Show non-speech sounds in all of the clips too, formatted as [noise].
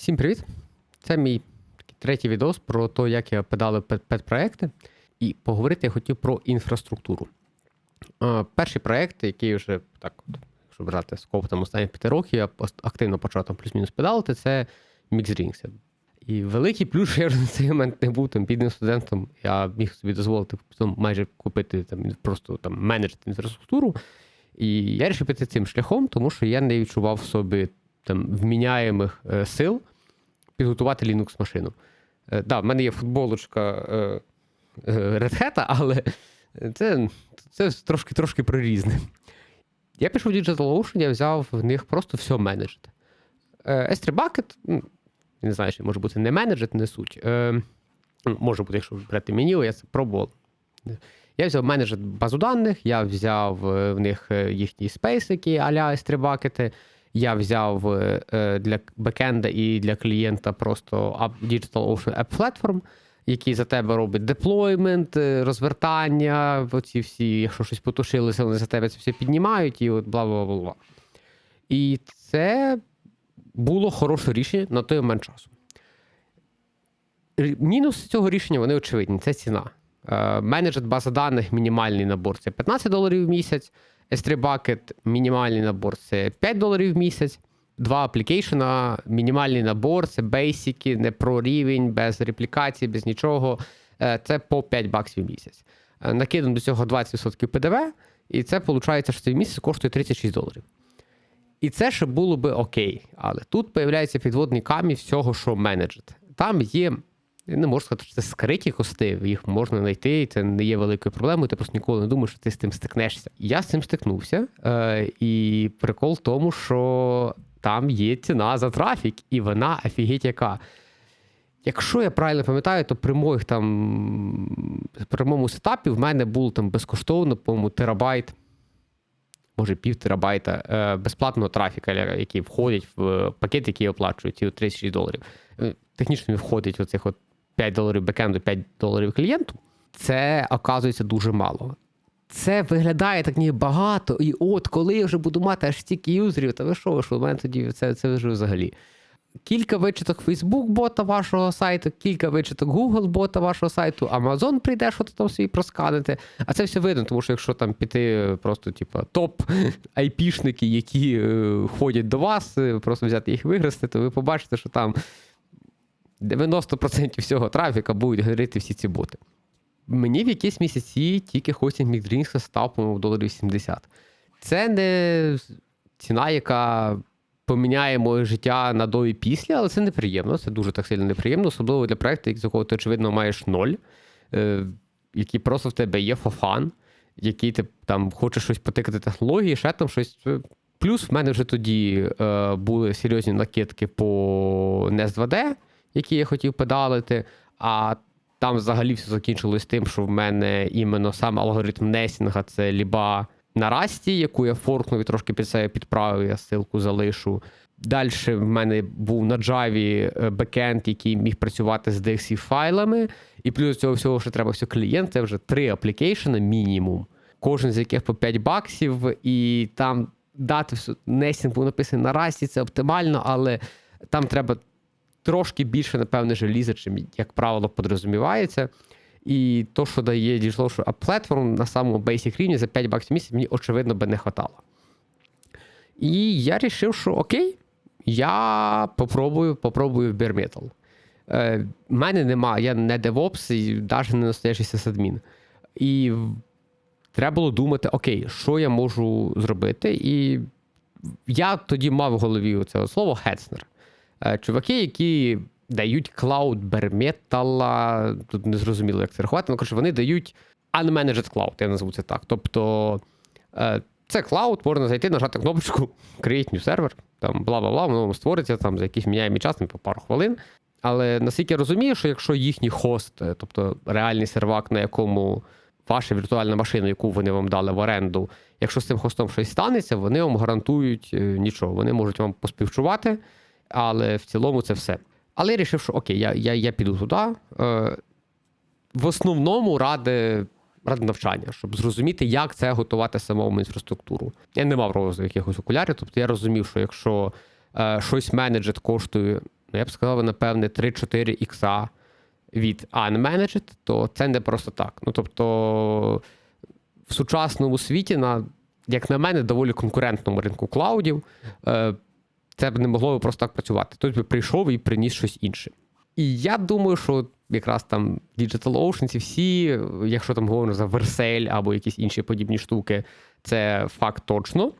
Всім привіт! Це мій третій відос про те, як я педалив пет-проекти. І поговорити я хотів про інфраструктуру. Перший проект, який вже так, якщо брати скоп там останніх п'яти років, я активно почав там плюс-мінус педалити, це Mixdrinks. І великий плюс, що я вже на цей момент не був там бідним студентом, я міг собі дозволити там, майже купити там просто там менеджити інфраструктуру. І я вирішив піти цим шляхом, тому що я не відчував в собі там вміняємих е, сил підготувати Linux машину. Е, да, в мене є футболочка е, е, Red Hat, але це, це трошки, трошки прорізне. Я пішов в DigitalOcean, я взяв в них просто все менеджити. Е, S3 Bucket, ну, не знаю, чи може бути не менеджет, не суть. Е, ну, може бути, якщо брати меню, я це пробував. Я взяв менеджер базу даних, я взяв е, в них е, їхній спейс, який аля S3 Bucket, я взяв е, е, для бекенда і для клієнта просто App- DigitalOcean App Platform, який за тебе робить деплоймент, е, розвертання, оці всі, якщо щось потушилося, вони за тебе це все піднімають і от бла бла бла. І це було хороше рішення на той момент часу. Мінус цього рішення вони очевидні, це ціна. Менеджер база даних, мінімальний набор це 15 доларів в місяць. S3 Bucket, мінімальний набор це 5 доларів в місяць. Два аплікейшена, мінімальний набор, це бейсики, не про рівень, без реплікації, без нічого. Е, Це по 5 баксів в місяць. Е, Накидано до цього 20% ПДВ, і це виходить, що цей місяць коштує 36 доларів. І це ще було би окей. Але тут появляється підводний камінь всього, що менеджет. Там є, не можу сказати, що це скриті кости, їх можна знайти, і це не є великою проблемою. Ти просто ніколи не думаєш, що ти з тим стикнешся. Я з цим стикнувся. Е, і прикол в тому, що там є ціна за трафік, і вона офігеть яка. Якщо я правильно пам'ятаю, то при моїх там при моєму сетапі в мене було там безкоштовно, по-моєму, терабайт може пів терабайта е, безплатного трафіка, який входить в пакет, який я оплачую, ці от 36 доларів. Е, Технічно входить оцих от 5 доларів бекенду, 5 доларів клієнту. Це оказується дуже мало. Це виглядає так ніби багато, і от коли я вже буду мати аж стільки юзерів, та ви що, що, у мене тоді це, це вже взагалі. Кілька вичиток Facebook бота вашого сайту, кілька вичиток Google бота вашого сайту, Amazon прийде, що ти там собі просканити. А це все видно, тому що якщо там піти просто, типа, топ [laughs] айпішники, які е, ходять до вас, е, просто взяти їх вигрести, то ви побачите, що там 90% всього трафіка будуть генерити всі ці боти. Мені в якісь місяці тільки хостінг Мікдрінкса став, по-моєму, доларів 70. Це не ціна, яка поміняє моє життя на до і після, але це неприємно. Це дуже так сильно неприємно, особливо для проекту, з якого ти, очевидно, маєш ноль, е, який просто в тебе є фофан, який ти там хочеш щось потикати технології, ще там щось. Плюс в мене вже тоді е, були серйозні накидки по NES 2D, які я хотів педалити. А там взагалі все закінчилось тим, що в мене іменно сам алгоритм несінга це ліба на расті, яку я форкнув і трошки під себе підправив, я ссылку залишу. Далі в мене був на Java е, бекенд, який міг працювати з DXC файлами. І плюс цього всього, що треба все клієнт, це вже три аплікейшени мінімум. Кожен з яких по 5 баксів, і там дати все несінг був написаний на расті, це оптимально, але там треба трошки більше, напевне, желіза, чим, як правило, подрозумівається. І то, що дає DigitalOcean App Platform на самому basic рівні за 5 баксів в місяць, мені очевидно би не хватало. І я вирішив, що окей, я попробую, попробую Bare. Е, в мене нема, я не DevOps і навіть не настоящий сисадмін. І треба було думати, окей, що я можу зробити. І я тоді мав в голові це слово Хецнер. Е, Чуваки, які дають клауд берметала, тут не зрозуміло, як це рахувати. Ну, коротше, вони дають unmanaged cloud, я назву це так. Тобто е, це клауд, можна зайти, нажати кнопочку [laughs] Create new server, там бла-бла-бла, воно створиться там за якийсь міняємий час, по пару хвилин. Але наскільки я розумію, що якщо їхній хост, е, тобто реальний сервак, на якому ваша віртуальна машина, яку вони вам дали в оренду, якщо з цим хостом щось станеться, вони вам гарантують нічого. Вони можуть вам поспівчувати, але в цілому це все. Але я вирішив, що окей, я, я, я піду туди. Е, в основному ради, ради навчання, щоб зрозуміти, як це готувати самому інфраструктуру. Я не мав розу якихось окулярів, тобто я розумів, що якщо е, щось менеджет коштує ну я б сказав, напевне, 3-4 ікса від unmanaged, то це не просто так. Ну тобто в сучасному світі, на, як на мене, доволі конкурентному ринку клаудів, е, це б не могло би просто так працювати. Хтось би прийшов і приніс щось інше. І я думаю, що якраз там DigitalOcean, ці всі, якщо там говоримо за Vercel або якісь інші подібні штуки, це факт точно.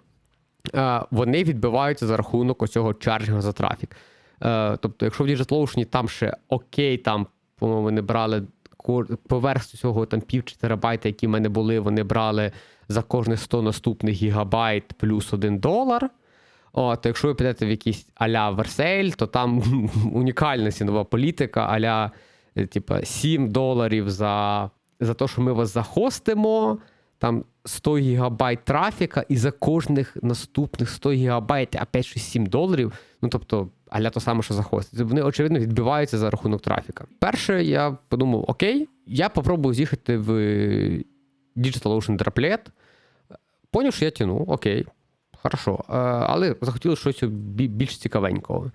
Е, Вони відбиваються за рахунок оцього чарджингу за трафік. Е, Тобто, якщо в DigitalOcean там ще окей, там, по-моєму, вони брали поверх цього там пів чи терабайта, які в мене були, вони брали за кожних 100 наступних гігабайт плюс 1 долар. От, якщо ви підете в якийсь аля Версель, то там [laughs] унікальна цінова політика, аля е, типа 7 доларів за, за те, що ми вас захостимо, там 100 гігабайт трафіка, і за кожних наступних 100 гігабайт опять щось 7 доларів. Ну тобто, аля то саме, що захостити. Вони, очевидно, відбиваються за рахунок трафіка. Перше, я подумав: окей, я попробую з'їхати в DigitalOcean Droplet. Поняв, що я тяну, окей, хорошо. Е, Але захотілося щось більш цікавенького.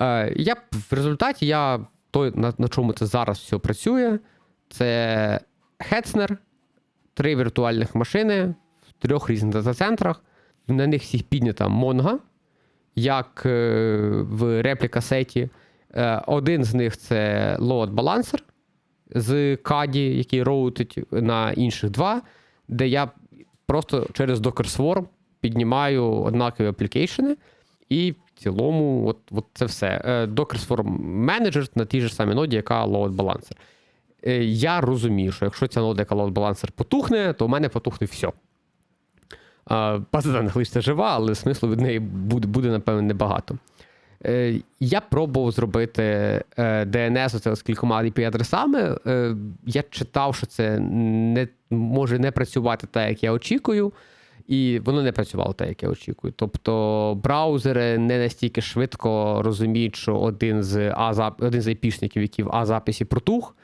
Е, Я в результаті я той, на, на чому це зараз все працює, це Hetzner, три віртуальних машини в трьох різних дата-центрах. На них всіх піднята Mongo, як е, в репліка сеті. Один з них це Load Balancer з CADI, який роутить на інших два, де я просто через Docker Swarm піднімаю однакові аплікейшени, і в цілому, от, от це все. Е, Docker Swarm Manager на тій ж самій ноді, яка Load Balancer. Е, Я розумію, що якщо ця нода, яка Load Balancer потухне, то в мене потухне все. Е, База даних лише жива, але смислу від неї буде, буде напевно, небагато. Я пробував зробити DNS оце з кількома IP-адресами. Я читав, що це не може не працювати так, як я очікую, і воно не працювало так, як я очікую. Тобто браузери не настільки швидко розуміють, що один з А один з IP-шників, який в А-записі протух,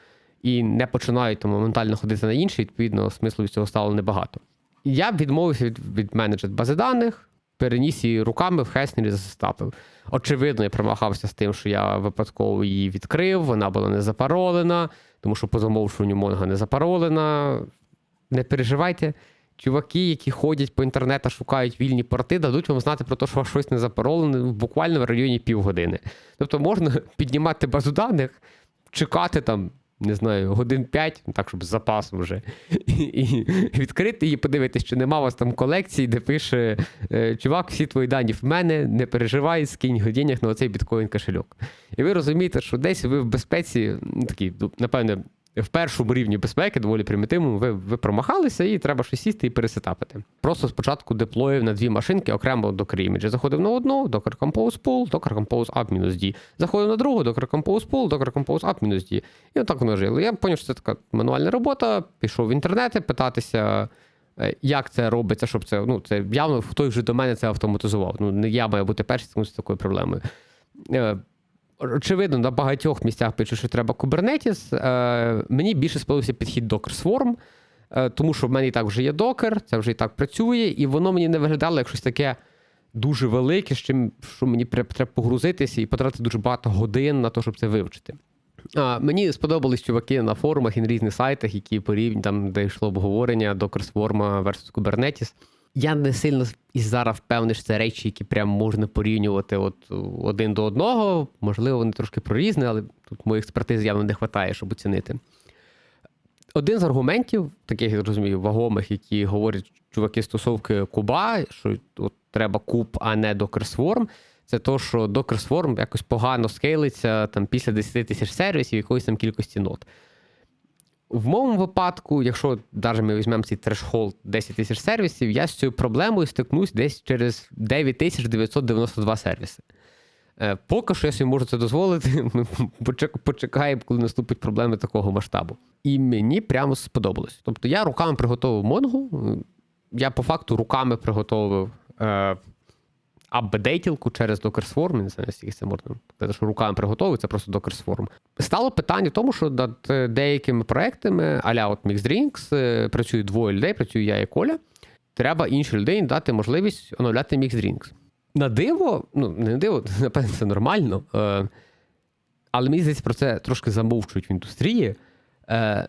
і не починають там моментально ходити на інший, відповідно, смислу від цього стало небагато. Я відмовився від, від менеджера бази даних, переніс її руками в Хеснері засестапив. Очевидно, я промахався з тим, що я випадково її відкрив, вона була не запаролена, тому що по замовчуванню Монга не запаролена. Не переживайте. Чуваки, які ходять по інтернету, шукають вільні порти, дадуть вам знати про те, що щось не запаролене буквально в районі півгодини. Тобто можна [laughs] піднімати базу даних, чекати там, не знаю, годин 5, так, щоб з запасом вже, [laughs] і, відкрити її, подивитися, чи нема у вас там колекції, де пише: е, чувак, всі твої дані в мене, не переживай, скинь годинях на оцей біткоін кошельок. І ви розумієте, що десь ви в безпеці, ну, такі, ну, напевне, в першому рівні безпеки, доволі примітивному, ви, ви промахалися і треба щось сісти і пересетапити. Просто спочатку деплоїв на дві машинки окремо до Image. Заходив на одну, Docker Compose Pool, Docker Compose Up-D. Заходив на другу, Docker Compose Pool, Docker Compose Up-D. І отак воно жило. Я зрозумів, що це така мануальна робота, пішов в інтернети питатися. е, Як це робиться, щоб це ну це явно хтось вже до мене це автоматизував. Ну не я маю бути перший з такою проблемою. Очевидно, на багатьох місцях пише, що треба Kubernetes. Е, мені більше сподобався підхід Docker Swarm, е, тому що в мене і так вже є Docker, це вже і так працює, і воно мені не виглядало як щось таке дуже велике, з чим що мені треба погрузитися і потратити дуже багато годин на те, щоб це вивчити. А, мені сподобались чуваки на форумах і на різних сайтах, які порівняні, там, де йшло обговорення Docker Swarm versus Kubernetes. Я не сильно і зараз впевнений, що це речі, які прям можна порівнювати от один до одного. Можливо, вони трошки прорізні, але тут моїх експертиз явно не вистачає, щоб оцінити. Один з аргументів, таких я розумію, вагомих, які говорять чуваки стосовки куба, що от треба куб, а не Swarm, це то, що Docker Swarm якось погано скейлиться там, після 10 тисяч сервісів якоїсь там кількості нод. В моєму випадку, якщо навіть ми візьмемо цей трешхолд 10 тисяч сервісів, я з цією проблемою стикнусь десь через 9992 сервіси. Е, Поки що я собі можу це дозволити, [laughs] ми почекаємо, коли наступить проблеми такого масштабу. І мені прямо сподобалось. Тобто я руками приготував Монгу, я по факту руками приготував е, апдейтілку через Docker не знаю, наскільки це можна сказати, що руками приготовив, це просто Docker Swarm. Стало питання в тому, що над е, деякими проектами, аля от MixDrinks, е, працюють двоє людей, працюю я і Коля. Треба іншій людині дати можливість оновляти MixDrinks. На диво, ну не на диво, [laughs] напевно, це нормально. Е, але мені здається, про це трошки замовчують в індустрії. Е,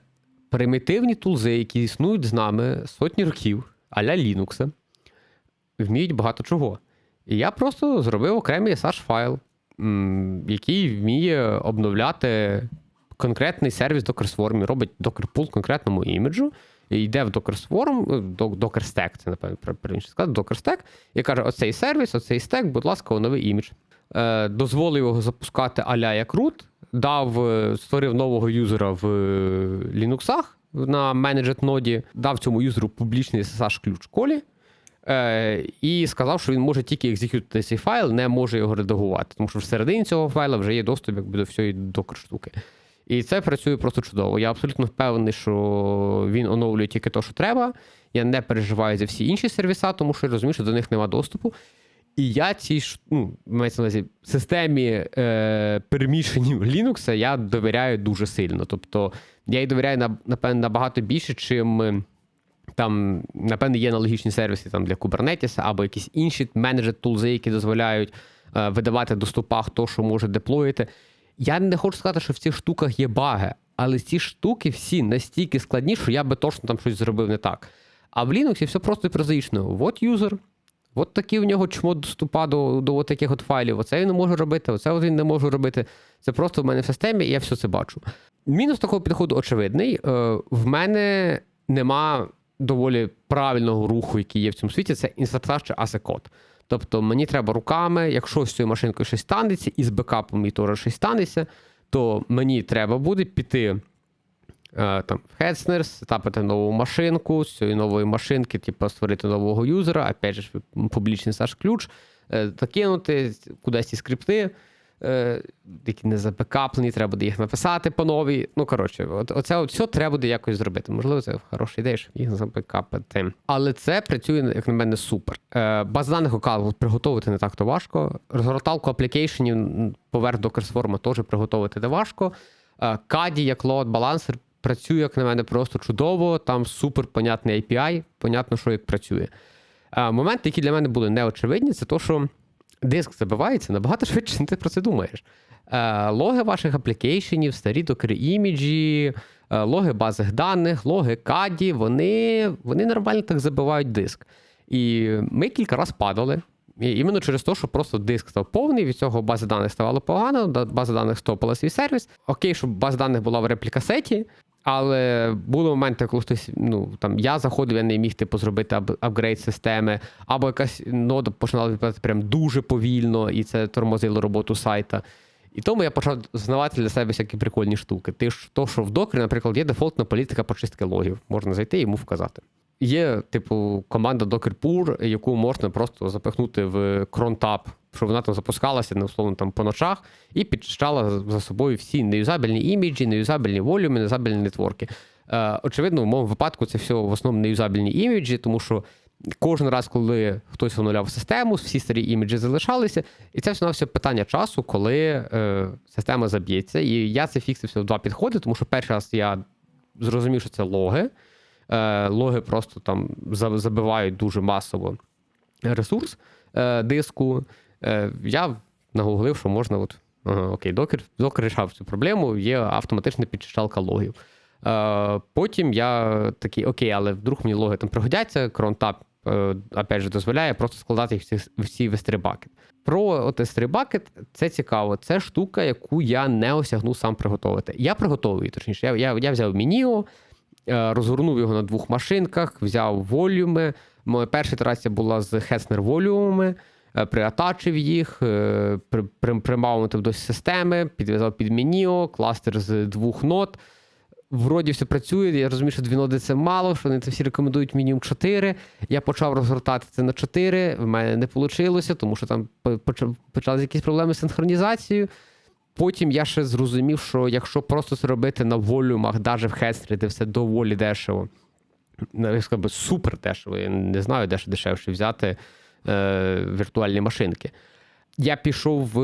Примітивні тулзи, які існують з нами сотні років, а-ля Linux, вміють багато чого. І я просто зробив окремий SH файл, який вміє обновляти конкретний сервіс Docker Swarm, робить Docker Pool конкретному іміджу, і йде в Docker Swarm, Docker Stack, це, напевно, правильніше сказати, Docker Stack, і каже: оцей сервіс, оцей стек, будь ласка, оновий імідж. Е, дозволив його запускати а-ля як root, дав, е, створив нового юзера в Linux на Managed ноді, дав цьому юзеру публічний SSH ключ колі. Е, і сказав, що він може тільки екзекютити цей файл, не може його редагувати, тому що всередині цього файла вже є доступ якби, до всієї докер штуки. І це працює просто чудово. Я абсолютно впевнений, що він оновлює тільки те, що треба. Я не переживаю за всі інші сервіса, тому що я розумію, що до них немає доступу. І я цій ну, мається на увазі, системі е, переміщенів Linux я довіряю дуже сильно. Тобто я їй довіряю напевно набагато більше, чим там, напевно, є аналогічні сервіси там, для Kubernetes або якісь інші менеджер тулзи, які дозволяють е, видавати до стопах то, що може деплоїти. Я не хочу сказати, що в цих штуках є баги, але ці штуки всі настільки складні, що я би точно там щось зробив не так. А в Linux все просто прозаїчно. Вот юзер, от такий в нього чмо доступа до до от таких от файлів. Оце він не може робити, оце от він не може робити. Це просто в мене в системі, і я все це бачу. Мінус такого підходу очевидний. Е, в мене нема доволі правильного руху, який є в цьому світі, це інструктаж асекод. Тобто мені треба руками, якщо з цією машинкою щось станеться, і з бекапом і теж щось станеться, то мені треба буде піти е, там, в Headsners, тапити нову машинку, з цієї нової машинки, типу, створити нового юзера, опять же, публічний саш ключ, е, закинути кудись ці скрипти е, які не забекаплені, треба буде їх написати по новій. Ну, коротше, от, оце от все треба буде якось зробити. Можливо, це хороша ідея, щоб їх забекапити. Але це працює, як на мене, супер. Е, Баз даних окал приготувати не так-то важко. Розгорталку аплікейшенів поверх до Керсформа теж приготувати не важко. Е, Каді як load балансер працює, як на мене, просто чудово. Там супер понятний API, понятно, що як працює. Е, моменти, які для мене були неочевидні, це то, що диск забивається набагато [laughs] швидше, ти про це думаєш. Е, логи ваших аплікейшенів, старі докери іміджі, е, логи базих даних, логи каді, вони вони нормально так забивають диск. І ми кілька разів падали. І іменно через те, що просто диск став повний, від цього бази даних ставало погано, база даних стопила свій сервіс. Окей, щоб база даних була в реплікасеті, але були моменти, коли хтось, ну там я заходив, я не міг типу зробити апгрейд системи, або якась нода починала відповідати прям дуже повільно, і це тормозило роботу сайта. І тому я почав знавати для себе всякі прикольні штуки. Ти ж то, що в докері, наприклад, є дефолтна політика почистки логів. Можна зайти і йому вказати. Є, типу, команда Docker Pur, яку можна просто запихнути в кронтап щоб вона там запускалася не условно там по ночах і підчищала за собою всі неюзабельні іміджі, неюзабельні волюми, неюзабельні нетворки. Е, Очевидно, в моєму випадку це все в основному неюзабельні іміджі, тому що кожен раз, коли хтось оновляв систему, всі старі іміджі залишалися, і це все питання часу, коли е, система заб'ється. І я це фіксився в два підходи, тому що перший раз я зрозумів, що це логи. Е, Логи просто там забивають дуже масово ресурс е, диску. Е, я нагуглив, що можна. от, ага, Окей, докер докер рішав цю проблему, є автоматична підчищалка логів. Е, Потім я такий, окей, але вдруг мені логи там пригодяться, кронтап е, опять же, дозволяє просто складати їх всі, всі в S3 bucket. Про от S3 bucket це цікаво. Це штука, яку я не осягну сам приготувати. Я приготовую, точніше, я я, я взяв Мініо, е, розгорнув його на двох машинках, взяв волюми. Моя перша ітерація була з Hetzner волюмами. Е, приатачив їх, е, примаунтив до системи, підв'язав під Мініо, кластер з двох нод. Вроді все працює, я розумію, що дві ноди це мало, що вони це всі рекомендують мінімум 4. Я почав розгортати це на 4, в мене не вийшло, тому що там почалися якісь проблеми з синхронізацією. Потім я ще зрозумів, що якщо просто це робити на волюмах, навіть в Хестрі, де все доволі дешево, я сказав, супер дешево, я не знаю, де ще дешевше взяти е, віртуальні машинки. Я пішов в,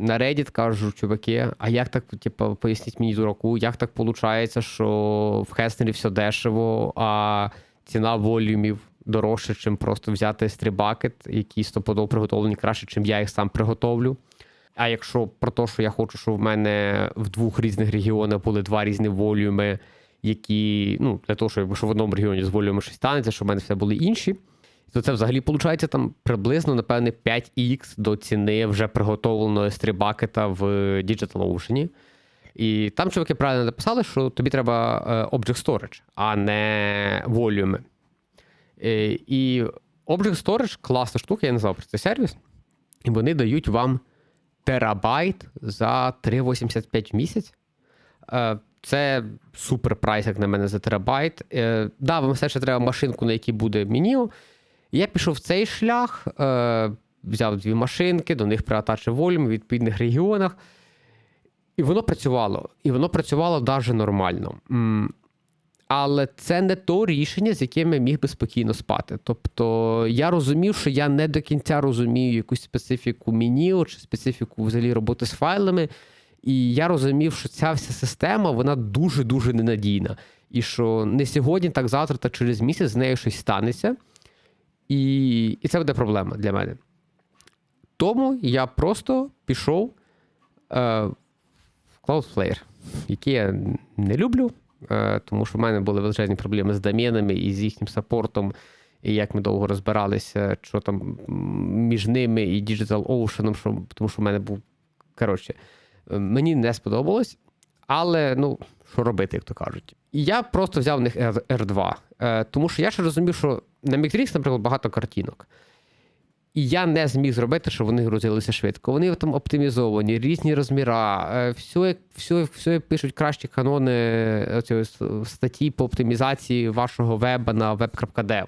на Reddit, кажу, чуваки, а як так, типу, поясніть мені дураку, як так виходить, що в Хеснері все дешево, а ціна волюмів дорожча, ніж просто взяти стрібакет, які стопудово приготовлені краще, чим я їх сам приготовлю. А якщо про те, що я хочу, щоб в мене в двох різних регіонах були два різні волюми, які, ну, для того, щоб в одному регіоні з волюми щось станеться, щоб в мене все були інші, то це взагалі виходить там приблизно, напевне, 5х до ціни вже приготовленого стрібакета в DigitalOcean. І там чуваки правильно написали, що тобі треба е, Object Storage, а не волюми. Е, І Object Storage класна штука, я не знав про цей сервіс. І вони дають вам терабайт за 3,85 в місяць. Е, Це супер прайс, як на мене, за терабайт. Да, вам все ще треба машинку, на якій буде меню. Я пішов в цей шлях, е, взяв дві машинки, до них приатачив волюм в відповідних регіонах. І воно працювало. І воно працювало навіть нормально. Але це не то рішення, з яким я міг би спокійно спати. Тобто я розумів, що я не до кінця розумію якусь специфіку меню чи специфіку взагалі роботи з файлами. І я розумів, що ця вся система вона дуже-дуже ненадійна. І що не сьогодні, так завтра, так через місяць з нею щось станеться. І, і це буде проблема для мене. Тому я просто пішов е, в Cloudflare, який я не люблю, е, тому що в мене були величезні проблеми з доменами і з їхнім саппортом, і як ми довго розбиралися, що там між ними і DigitalOcean, що, тому що в мене був. Коротше, е, мені не сподобалось, але ну, що робити, як то кажуть. Я просто взяв в них R- R2, е, тому що я ще розумів, що на Mictrix, наприклад, багато картинок. І я не зміг зробити, щоб вони грузилися швидко. Вони там оптимізовані, різні розміра, все, все, все пишуть кращі канони е, статті по оптимізації вашого веба на web.dev.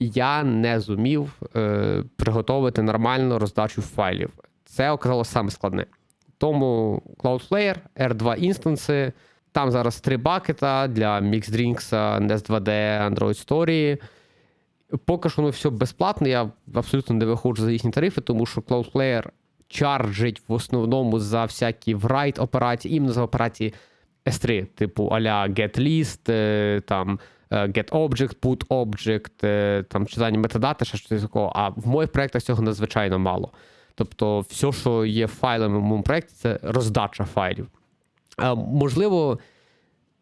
Я не зумів е, приготувати нормально роздачу файлів. Це оказалося саме складне. Тому Cloudflare, R2 інстанси, там зараз три бакета для Mixdrinks, Nest 2D, Android Story. Поки що воно все безплатне, я абсолютно не виходжу за їхні тарифи, тому що Cloudflare чарджить в основному за всякі write операції, іменно за операції S3, типу аля getList, е, там е, getObject, putObject, е, там читання метадати, ще щось такого. А в моїх проєктах цього надзвичайно мало. Тобто, все, що є файлами в моєму проєкті, це роздача файлів. А, можливо,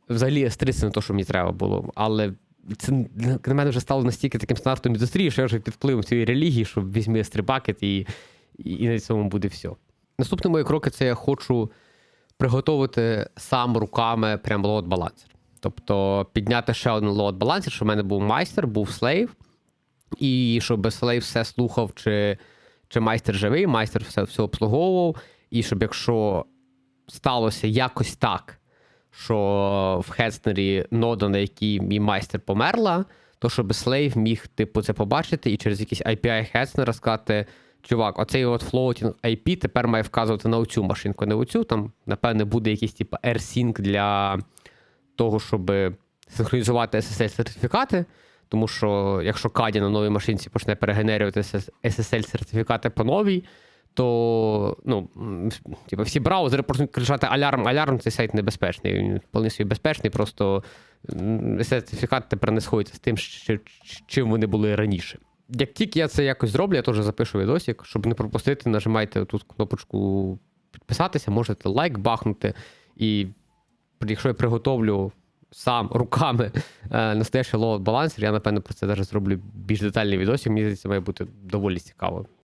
взагалі S3 це не те, що мені треба було, але це на мене вже стало настільки таким стандартом індустрії, що я вже під впливом цієї релігії, що візьми S3 бакет і, і, і на цьому буде все. Наступні мої кроки це я хочу приготувати сам руками прям load балансер. Тобто підняти ще один load балансер, щоб в мене був майстер, був слейв, і щоб слейв все слухав, чи, чи майстер живий, майстер все, все обслуговував, і щоб якщо сталося якось так, що в Хеснері нода, на якій мій майстер померла, то щоб слейв міг типу це побачити і через якийсь API Хеснера сказати. Чувак, оцей от floating IP тепер має вказувати на оцю машинку, не оцю. Там, напевне, буде якийсь типу AirSync для того, щоб синхронізувати SSL-сертифікати. Тому що якщо Каді на новій машинці почне перегенерювати SSL-сертифікати по новій, то ну, типу, всі браузери почнуть кричати алярм, алярм, цей сайт небезпечний. Він вполне собі безпечний, просто сертифікат тепер не сходиться з тим, чим вони були раніше. Як тільки я це якось зроблю, я теж запишу відосик, щоб не пропустити, нажимайте тут кнопочку підписатися, можете лайк бахнути. І якщо я приготовлю сам [laughs] руками е, настоящий лоуд балансер, я напевно про це навіть зроблю більш детальний відосик. Мені здається, має бути доволі цікаво.